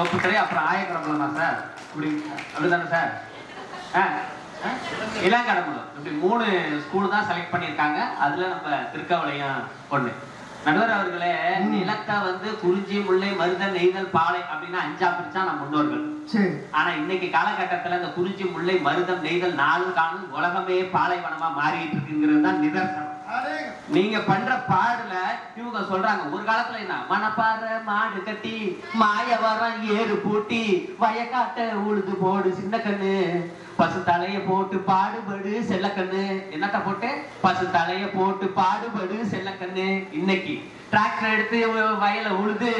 வகுப்புத்துறை அப்புறம் ஆயக்கடம்பலமா சார்? இப்படி அப்படிதானே சார்? இளங்கடம்பலம் இப்படி மூணு ஸ்கூல் தான் செலக்ட் பண்ணியிருக்காங்க. அதுல நம்ம திருக்கவளையும் ஒண்ணு. நடுவர் அவர்களே நிலத்தை வந்து குறிஞ்சி முல்லை மருதன் நெய்தல் பாலை அப்படின்னு அஞ்சா பிரிச்சா நம்ம முன்னோர்கள். சரி. ஆனா இன்னைக்கு காலகட்டத்துல இந்த குறிஞ்சி முல்லை மருதம் நெய்தல் நாளும் காணும் உலகமே பாலைவனமா மாறிட்டு இருக்குங்கிறது தான் நிதர்சனம். நீங்க பண்ற பாடுல இவங்க சொல்றாங்க ஒரு காலத்துல என்ன? மணப்பாறை மாடு கட்டி மாய வரம் ஏறு பூட்டி வயக்காட்ட உழுது போடு சின்ன கண்ணு பசு தலைய போட்டு பாடுபடு செல்லக்கண்ணு. என்னத்த போட்டு? பசு தலைய போட்டு பாடுபடு செல்லக்கண்ணு. இன்னைக்கு டிராக்டர் எடுத்து வயல உழுது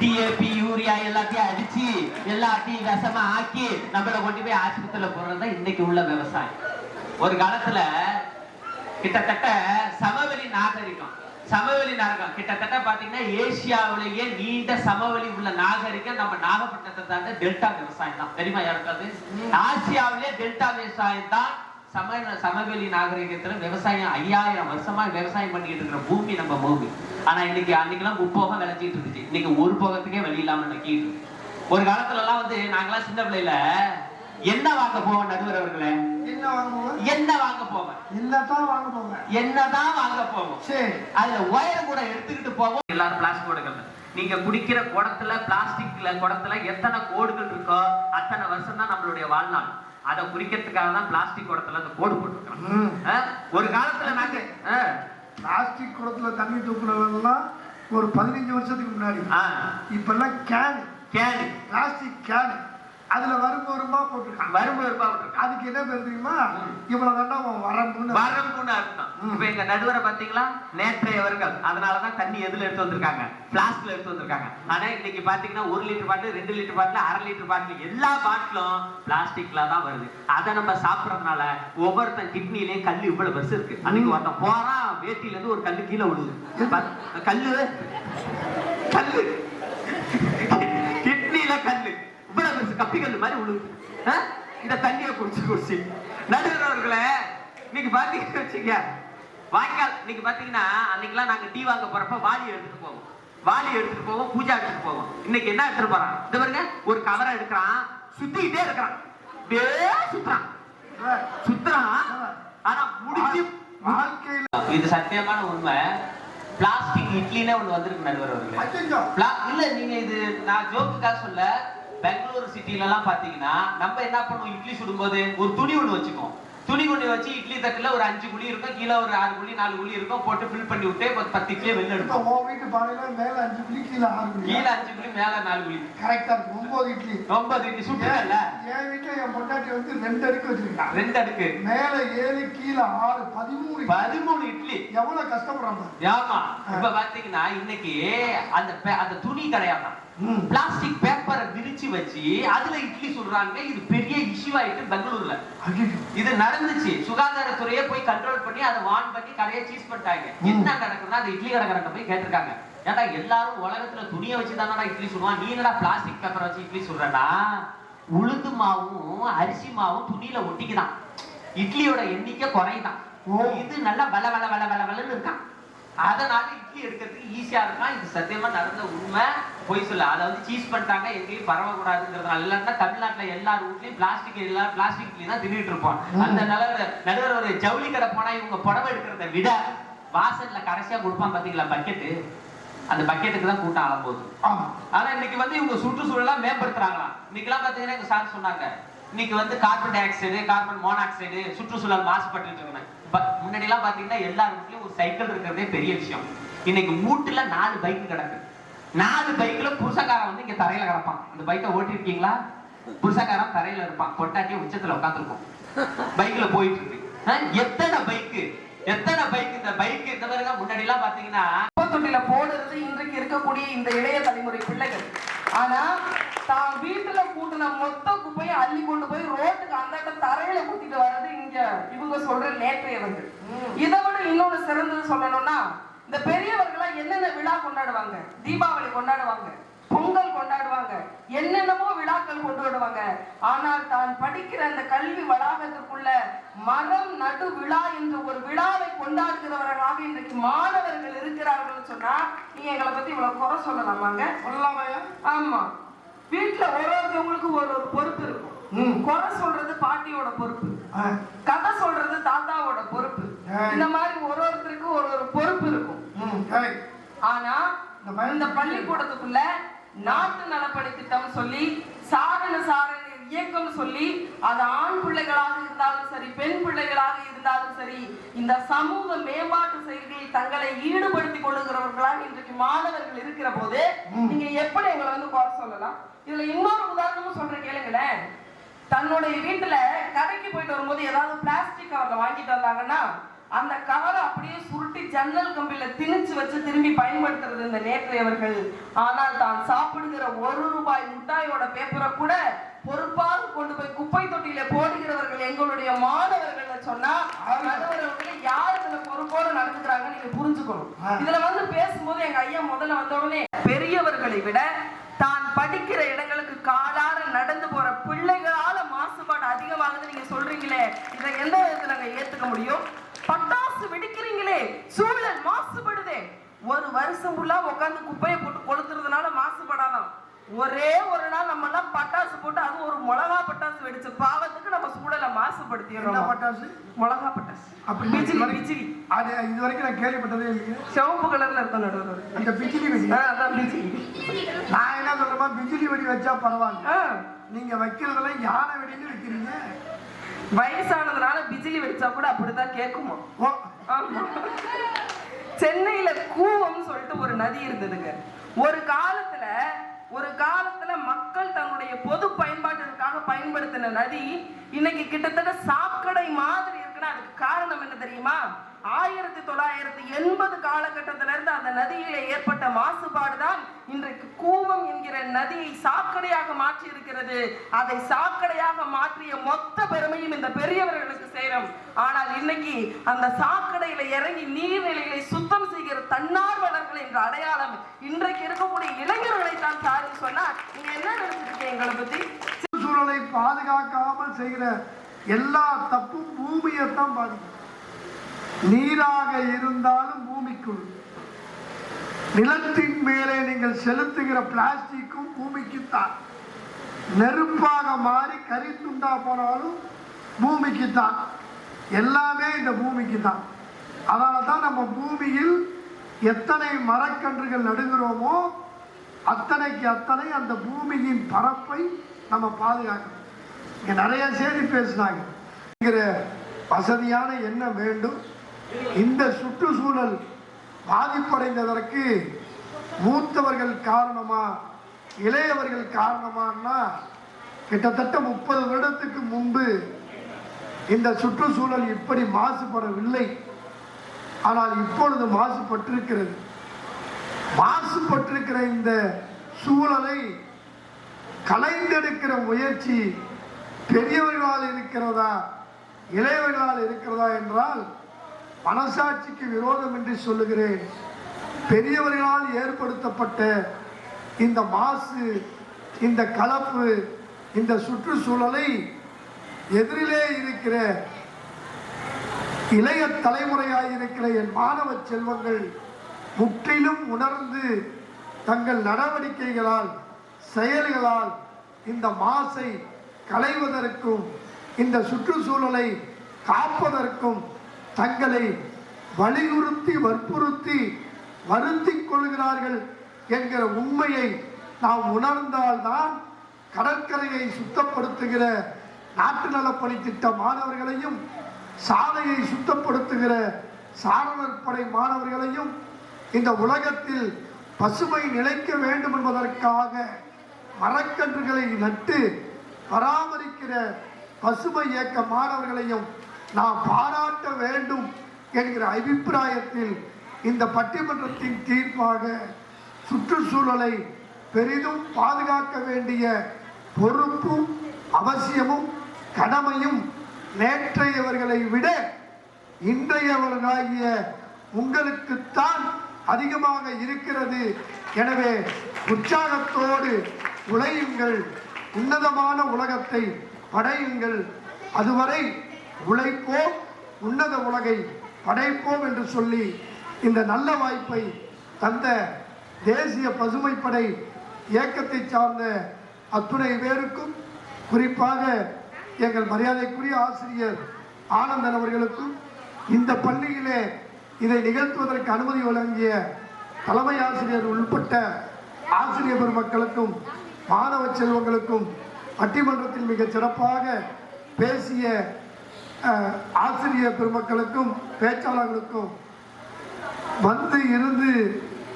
டிஏபி யூரியா எல்லாத்தையும் அடிச்சு எல்லாத்தையும் விஷமா ஆக்கி நம்மள கொண்டு போய் ஆஸ்பத்திரியில போடுறதுதான் இன்னைக்கு உள்ள விவசாயம். ஒரு காலத்துல கிட்டத்தட்ட சமவெளி நாகரிகம். சமவெளி நாகரிகம். கிட்டத்தட்ட பாத்தீங்கன்னா ஏசியாவிலேயே நீண்ட சமவெளி உள்ள நாகரிகம் நம்ம நாகப்பட்டினத்தை தாண்ட டெல்டா விவசாயம் தான். தெரியுமா யாருக்காவது ஆசியாவிலே டெல்டா விவசாயம் தான் சம சமவெளி நாகரிகத்துல விவசாயம் ஐயாயிரம் வருஷமா விவசாயம் பண்ணிட்டு இருக்கிற பூமி நம்ம பூமி. ஆனா இன்னைக்கு அன்னைக்கெல்லாம் முப்போகம் விளைச்சிட்டு இருந்துச்சு. இன்னைக்கு ஒரு போகத்துக்கே வழி இல்லாம நிக்கிட்டு. ஒரு காலத்துல எல்லாம் வந்து நாங்கெல்லாம் சின்ன பிள்ளையில என்ன வாங்க போவோம் நடுவர் அவர்களே? என்ன வாங்குவோம் என்ன வாங்க போவேன்? என்னத்தான் வாங்க போங்க என்னதான் வாங்க போவோம் சரி. அதுல ஒயர் கூட எடுத்துக்கிட்டு போவோம். எல்லாரும் பிளாஸ்டிக் கோடுகள் நீங்க குடிக்கிற குடத்துல பிளாஸ்டிக்ல குடத்துல எத்தனை கோடுகள் இருக்கோ அத்தனை வருஷம் தான் நம்மளுடைய வாழ்நாள். அதை குறிக்கிறதுக்காக தான் பிளாஸ்டிக் குடத்துல அந்த கோடு போட்டுருக்கோம். ஒரு காலத்துல நாங்க பிளாஸ்டிக் குடத்துல தண்ணி தூக்குனதெல்லாம் ஒரு பதினஞ்சு வருஷத்துக்கு முன்னாடி. இப்பெல்லாம் கேன். கேனு. Plastic can. அதுல வரும் வருமா போட்டிருக்காங்க வறுமை ரூபாய் போட்டிருக்கோம் அதுக்கு என்ன பேர் தெரியுமா? இவ்வளவு தாண்டா உன் வரம்புன்னு. வரம்புன்னு அர்த்தம். இப்ப எங்க நடுவரை பாத்தீங்களா? நேற்றையவர்கள் அதனாலதான் தண்ணி எதுல எடுத்து வந்திருக்காங்க? பிளாஸ்க்ல எடுத்து வந்திருக்காங்க. ஆனா இன்னைக்கு பாத்தீங்கன்னா ஒரு லிட்டர் பாட்டில் ரெண்டு லிட்டர் பாட்டில் அரை லிட்டர் பாட்டில் எல்லா பாட்டிலும் பிளாஸ்டிக்ல தான் வருது. அதை நம்ம சாப்பிடறதுனால ஒவ்வொருத்தன் கிட்னிலயும் கல்லு இவ்வளவு பெருசு இருக்கு. அன்னைக்கு ஒருத்தன் போறான் வேட்டில இருந்து ஒரு கல்லு கீழே விழுது. கல்லு. கல்லு. கிட்னில கல்லு. இவ்வளவு பெருசு கப்பி கல்லு மாதிரி விழுது ஆ? இந்த தண்ணியை குடிச்சு குடிச்சு. நடுவர் அவர்களே இன்னைக்கு பாத்தீங்கன்னு வச்சுக்க வாய்க்கால் இன்னைக்கு பாத்தீங்கன்னா அன்னைக்கெல்லாம் நாங்க டீ வாங்க போறப்ப வாளி எடுத்துட்டு போவோம். வாளி எடுத்துட்டு போவோம் பூஜா எடுத்துட்டு போவோம். இன்னைக்கு என்ன எடுத்துட்டு போறான்? இந்த பாருங்க ஒரு கவரை எடுக்கிறான் சுத்திக்கிட்டே இருக்கிறான். அப்படியே சுத்துறான். சுத்துறான் ஆனா முடிச்சு வாழ்க்கையில இது சத்தியமான உண்மை. பிளாஸ்டிக் இட்லினே ஒண்ணு வந்திருக்கு நடுவர் இல்ல நீங்க இது நான் ஜோக்குக்காக சொல்ல பெங்களூரு சிட்டில எல்லாம் பாத்தீங்கன்னா நம்ம என்ன பண்ணுவோம்? இட்லி சுடும்போது ஒரு துணி ஒண்ணு வச்சுக்குவோம். துணி ஒண்ணு வச்சு இட்லி தட்டுல ஒரு அஞ்சு குழி இருக்கும் கீழே ஒரு ஆறு குழி நாலு குழி இருக்கும் போட்டு ஃபில் பண்ணி விட்டு பத்து இட்லியை வெளில எடுப்போம். உன் வீட்டு பானையில மேல அஞ்சு குழி கீழே ஆறு குழி. கீழே அஞ்சு குழி மேல நாலு குழி. கரெக்டா இருக்கு ஒன்பது இட்லி. ஒன்பது இட்லி சுட்டுல என் வீட்டுல என் பொண்டாட்டி வந்து ரெண்டு அடுக்கு வச்சிருக்கான் ரெண்டு அடுக்கு. மேல ஏழு கீழே ஆறு பதிமூணு. பதிமூணு இட்லி. எவ்வளவு கஷ்டப்படுறாங்க ஆமா. இப்ப பாத்தீங்கன்னா இன்னைக்கு அந்த அந்த துணி கிடையாம? ம். பிளாஸ்டிக் பேப்பரை விரிச்சு வச்சு அதுல இட்லி சுடுறாங்க. இது பெரிய இஷ்யூ ஆயிட்டு பெங்களூர்ல. இது நடந்துச்சு. சுகாதாரத்துறையே போய் கண்ட்ரோல் பண்ணி அதை வான் பண்ணி கடையை சீஸ் பண்ணிட்டாங்க. என்ன நடக்குதுன்னா அந்த இட்லி கடைக்காரங்க போய் கேட்டிருக்காங்க. ஏன்டா எல்லாரும் உலகத்துல துணியை வச்சு தானடா இட்லி சுடுவான்? நீ என்னடா பிளாஸ்டிக் பேப்பரை வச்சு இட்லி சுடுறடா? உளுந்து மாவும் அரிசி மாவும் துணியில ஒட்டிக்குதான். இட்லியோட எண்ணிக்கை குறையுதான். ஓ. இது நல்லா வள வள வள வள வளன்னு இருக்கான் அதனால இட்லி எடுக்கிறதுக்கு ஈஸியா இருக்கான். இது சத்தியமா நடந்த உண்மை. பொய் சொல்ல அதை வந்து சீஸ் பண்ணிட்டாங்க. எங்கேயும் பரவக்கூடாதுங்கிறதுனால. இல்லைன்னா தமிழ்நாட்டுல எல்லார் வீட்லயும் பிளாஸ்டிக் எல்லாம் பிளாஸ்டிக் இட்லி தான் தின்னுட்டு இருப்போம் அந்த நிலவர நடுவர் ஒரு ஜவுளி கடை போனா இவங்க புடவை எடுக்கிறத விட வாசல்ல கடைசியா கொடுப்பான் பாத்தீங்களா பக்கெட்டு அந்த பக்கெட்டுக்கு தான் கூட்டம் ஆக போகுது. ஆனா இன்னைக்கு வந்து இவங்க சுற்றுச்சூழலா மேம்படுத்துறாங்களாம். இன்னைக்கெல்லாம் பாத்தீங்கன்னா எங்க சார் சொன்னாங்க. இன்னைக்கு வந்து carbon dioxide carbon monoxide சுற்றுச்சூழல் மாசுபட்டு இருக்குன்னு. முன்னாடி எல்லாம் பாத்தீங்கன்னா எல்லா வீட்லயும் ஒரு சைக்கிள் இருக்கிறதே பெரிய விஷயம். இன்னைக்கு மூட்டுல நாலு பைக் கிடக்கு. நாலு பைக்ல புருஷக்காரன் வந்து இங்க தரையில கிடப்பான். அந்த பைக்கை ஓட்டி இருக்கீங்களா புருஷக்காரன் தரையில இருப்பான். பொட்டாட்டி உச்சத்துல உட்காந்துருக்கும் பைக்ல போயிட்டு இருக்கு ஆஹ், எத்தனை பைக்கு எத்தனை பைக் இந்த பைக் இந்த மாதிரி முன்னாடி எல்லாம் பாத்தீங்கன்னா தொட்டில போடுறது இன்றைக்கு இருக்கக்கூடிய இந்த இளைய தலைமுறை பிள்ளைகள். ஆனா தான் வீட்டுல கூட்டின மொத்த குப்பையை அள்ளி கொண்டு போய் ரோட்டுக்கு அந்தாட்ட தரையில கூட்டிட்டு வர்றது இங்க இவங்க சொல்ற நேற்றையவர்கள் இதை விட இன்னொன்னு சிறந்தது சொல்லணும்னா இந்த பெரியவர்களா என்னென்ன விழா கொண்டாடுவாங்க? தீபாவளி கொண்டாடுவாங்க. பொங்கல் கொண்டாடுவாங்க. என்னென்னமோ விழாக்கள் கொண்டாடுவாங்க. ஆனால் தான் படிக்கிற அந்த கல்வி வளாகத்திற்குள்ள மரம் நடு விழா என்ற ஒரு விழாவை கொண்டாடுகிறவர்களாக இன்றைக்கு மாணவர்கள் இருக்கிறார்கள் சொன்னா நீங்க எங்களை பத்தி இவ்வளவு குறை சொல்லலாமாங்க? ஆமா. வீட்டுல ஒரு ஒருத்தவங்களுக்கு ஒரு ஒரு பொறுப்பு இருக்கும். குறை சொல்றது பாட்டியோட பொறுப்பு. கதை சொல்றது தாத்தாவோட பொறுப்பு. இந்த மாதிரி ஒரு ஒருத்தருக்கும் ஒரு ஒரு பொறுப்பு இருக்கும். ஆனா இந்த பள்ளிக்கூடத்துக்குள்ள நாட்டு நலப்பணி திட்டம் சொல்லி சாரண சாரண இயக்கம் சொல்லி அது ஆண் பிள்ளைகளாக இருந்தாலும் சரி பெண் பிள்ளைகளாக இருந்தாலும் சரி இந்த சமூக மேம்பாட்டு செயல்களில் தங்களை ஈடுபடுத்திக் கொள்ளுகிறவர்களாக இன்றைக்கு மாணவர்கள் இருக்கிற போது நீங்க எப்படி எங்களை வந்து குறை சொல்லலாம்? இதுல இன்னொரு உதாரணமும் சொல்றேன் கேளுங்களேன். தன்னுடைய வீட்டுல கடைக்கு போயிட்டு வரும்போது ஏதாவது பிளாஸ்டிக் கவர்ல வாங்கிட்டு வந்தாங்கன்னா அந்த கவரை அப்படியே சுருட்டி ஜன்னல் கம்பியில திணிச்சு வச்சு திரும்பி பயன்படுத்துறது இந்த நேற்றையவர்கள் ஆனால் தான் சாப்பிடுகிற ஒரு ரூபாய் முட்டாயோட பேப்பரை கூட பொறுப்பாக கொண்டு போய் குப்பை தொட்டியில போடுகிறவர்கள் எங்களுடைய மாணவர்கள் சொன்னா நடுவர்கள் யார் இதுல பொறுப்போட நடந்துக்கிறாங்க நீங்க புரிஞ்சுக்கணும். இதுல வந்து பேசும்போது எங்க ஐயா முதல்ல வந்த உடனே பெரியவர்களை விட தான் படிக்கிற இடங்களுக்கு காலார நடந்து போற பிள்ளைகளால மாசுபாடு அதிகமாகுது நீங்க சொல்றீங்களே இதை எந்த விதத்துல நாங்க ஏத்துக்க முடியும் பட்டாசு வெடிக்கிறீங்களே சூழல் மாசுபடுதே ஒரு வருஷம் ஃபுல்லா உட்காந்து குப்பையை போட்டு கொளுத்துறதுனால மாசுபடாதான் ஒரே ஒரு நாள் நம்ம எல்லாம் பட்டாசு போட்டு அது ஒரு மிளகா பட்டாசு வெடிச்ச பாவத்துக்கு நம்ம சூழலை மாசுபடுத்திடுறோம். பட்டாசு? மிளகா பட்டாசு. அப்படி பிஜிலி பிஜிலி அது இது வரைக்கும் நான் கேள்விப்பட்டதே இல்லைங்க சிவப்பு கலர்ல இருக்கும் நடுவர் அந்த பிஜிலி வெடி. அதான் பிஜிலி நான் என்ன சொல்றேன் பிஜிலி வெடி வச்சா பரவாயில்ல. நீங்க வைக்கிறதெல்லாம் யானை வெடின்னு வைக்கிறீங்க? வயசானதுனால பிஜிலி வெடிச்சா கூட அப்படிதான் கேட்குமா? ஓ. ஆமா. சென்னையில கூவம் சொல்லிட்டு ஒரு நதி இருந்ததுங்க. ஒரு காலத்துல ஒரு காலத்துல மக்கள் தன்னுடைய பொது பயன்பாட்டிற்காக பயன்படுத்தின நதி இன்னைக்கு கிட்டத்தட்ட சாக்கடை மாதிரி இருக்குன்னா அதுக்கு காரணம் என்ன தெரியுமா? ஆயிரத்தி தொள்ளாயிரத்தி எண்பது காலகட்டத்தில இருந்து அந்த நதியில ஏற்பட்ட மாசுபாடு தான் இன்றைக்கு கூவம் என்கிற நதியை சாக்கடையாக மாற்றி இருக்கிறது அதை சாக்கடையாக மாற்றிய மொத்த பெருமையும் இந்த பெரியவர்கள் நேரம். ஆனால் இன்னைக்கு அந்த சாக்கடையில இறங்கி நீர்நிலைகளை சுத்தம் செய்கிற தன்னார்வலர்கள் என்ற அடையாளம் இன்றைக்கு இருக்கக்கூடிய இளைஞர்களை தான் சாருன்னு சொன்னா நீங்க என்ன நினைச்சிருக்கீங்க எங்களை பத்தி? சுற்றுச்சூழலை பாதுகாக்காமல் செய்கிற எல்லா தப்பும் பூமியைத்தான் பாதிக்கும். நீராக இருந்தாலும் பூமிக்குள். நிலத்தின் மேலே நீங்கள் செலுத்துகிற பிளாஸ்டிக்கும் பூமிக்குத்தான். நெருப்பாக மாறி கரித்துண்டா போனாலும் பூமிக்குத்தான். எல்லாமே இந்த பூமிக்கு தான் அதனால தான் நம்ம பூமியில் எத்தனை மரக்கன்றுகள் நடுகிறோமோ அத்தனைக்கு அத்தனை அந்த பூமியின் பரப்பை நம்ம பாதுகாக்கணும். இங்கே நிறைய செய்தி பேசினாங்க. வசதியான என்ன வேண்டும். இந்த சுற்றுச்சூழல் பாதிப்படைந்ததற்கு மூத்தவர்கள் காரணமா இளையவர்கள் காரணமானா கிட்டத்தட்ட முப்பது வருடத்துக்கு முன்பு இந்த சுற்றுச்சூழல் இப்படி மாசுபடவில்லை. ஆனால் இப்பொழுது மாசுபட்டிருக்கிறது. மாசுபட்டிருக்கிற இந்த சூழலை கலைந்தெடுக்கிற முயற்சி பெரியவர்களால் இருக்கிறதா இளையவர்களால் இருக்கிறதா என்றால் மனசாட்சிக்கு விரோதம் என்று சொல்லுகிறேன். பெரியவர்களால் ஏற்படுத்தப்பட்ட இந்த மாசு இந்த கலப்பு இந்த சுற்றுச்சூழலை எதிரிலே இருக்கிற இளைய தலைமுறையாக இருக்கிற என் மாணவ செல்வங்கள் முற்றிலும் உணர்ந்து தங்கள் நடவடிக்கைகளால் செயல்களால் இந்த மாசை களைவதற்கும் இந்த சுற்றுச்சூழலை காப்பதற்கும் தங்களை வலியுறுத்தி வற்புறுத்தி வருத்திக் கொள்கிறார்கள் என்கிற உண்மையை நாம் உணர்ந்தால்தான் கடற்கரையை சுத்தப்படுத்துகிற நாட்டு நலப்பணி திட்ட மாணவர்களையும் சாலையை சுத்தப்படுத்துகிற சாரணர் படை மாணவர்களையும் இந்த உலகத்தில் பசுமை நிலைக்க வேண்டும் என்பதற்காக மரக்கன்றுகளை நட்டு பராமரிக்கிற பசுமை இயக்க மாணவர்களையும் நாம் பாராட்ட வேண்டும் என்கிற அபிப்பிராயத்தில் இந்த பட்டிமன்றத்தின் தீர்ப்பாக சுற்றுச்சூழலை பெரிதும் பாதுகாக்க வேண்டிய பொறுப்பும் அவசியமும் கடமையும் நேற்றையவர்களை விட இன்றையவர்களாகிய உங்களுக்குத்தான் அதிகமாக இருக்கிறது. எனவே உற்சாகத்தோடு உழையுங்கள். உன்னதமான உலகத்தை படையுங்கள். அதுவரை உழைப்போம் உன்னத உலகை படைப்போம் என்று சொல்லி இந்த நல்ல வாய்ப்பை தந்த தேசிய பசுமைப்படை இயக்கத்தை சார்ந்த அத்துணை பேருக்கும் குறிப்பாக எங்கள் மரியாதைக்குரிய ஆசிரியர் ஆனந்தன் அவர்களுக்கும் இந்த பள்ளியிலே இதை நிகழ்த்துவதற்கு அனுமதி வழங்கிய தலைமை ஆசிரியர் உள்பட்ட ஆசிரியர் பெருமக்களுக்கும் மாணவ செல்வங்களுக்கும் பட்டிமன்றத்தில் மிக சிறப்பாக பேசிய ஆசிரியர் பெருமக்களுக்கும் பேச்சாளர்களுக்கும் வந்து இருந்து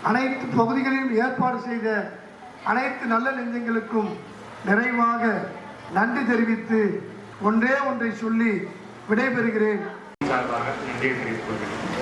அனைத்து பகுதிகளிலும் ஏற்பாடு செய்த அனைத்து நல்ல நெஞ்சங்களுக்கும் நிறைவாக நன்றி தெரிவித்து ஒன்றே ஒன்றை சொல்லி விடைபெறுகிறேன். சார்பாக நன்றியை தெரிவித்துக் கொள்கிறேன்.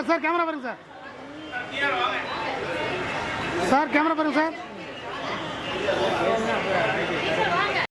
சார் சார் கேமரா பாருங்க சார். சார் கேமரா பாருங்க சார்.